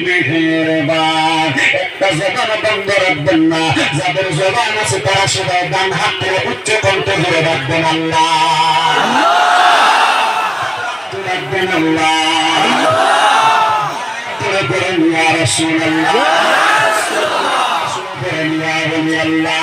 মেঘের বান একটা জবান বন্ধ রাখবেন না। যাদের জবান আছে, তারা সবাই ডান হাত থেকে উচ্চ কণ্ঠ ধরে রাখবেন আল্লাহ। রাখবেন আল্লাহ। করেন ইয়া রাসূল আল্লাহ। করেন ইয়া বলি আল্লাহ।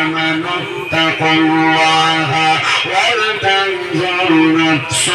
آمنوا اتقوا الله ولتنظر نفس